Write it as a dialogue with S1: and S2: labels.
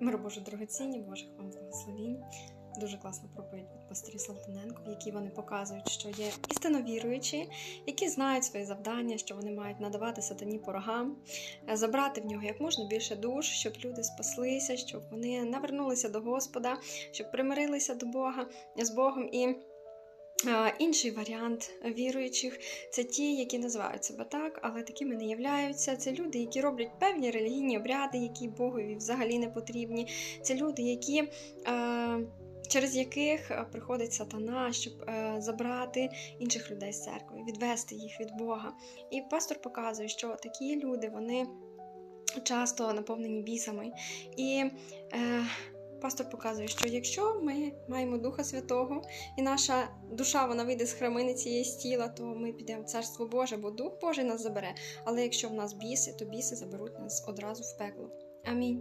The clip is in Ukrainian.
S1: Мир Боже дорогоцінні, Божих вам благословінь. Дуже класна проповідь від пастирів Салтаненко, в якій вони показують, що є істинно віруючі, які знають своє завдання, що вони мають надавати сатані порогам, е, забрати в нього як можна більше душ, щоб люди спаслися, щоб вони навернулися до Господа, щоб примирилися до Бога з Богом. І інший варіант віруючих це ті, які називають себе так, але такими не являються. Це люди, які роблять певні релігійні обряди, які Богові взагалі не потрібні. Це люди, які. Е, Через яких приходить сатана, щоб е, забрати інших людей з церкви, відвести їх від Бога. І пастор показує, що такі люди вони часто наповнені бісами. І е, пастор показує, що якщо ми маємо Духа Святого, і наша душа вона вийде з храмини цієї тіла, то ми підемо в Царство Боже, бо Дух Божий нас забере. Але якщо в нас біси, то біси заберуть нас одразу в пекло. Амінь.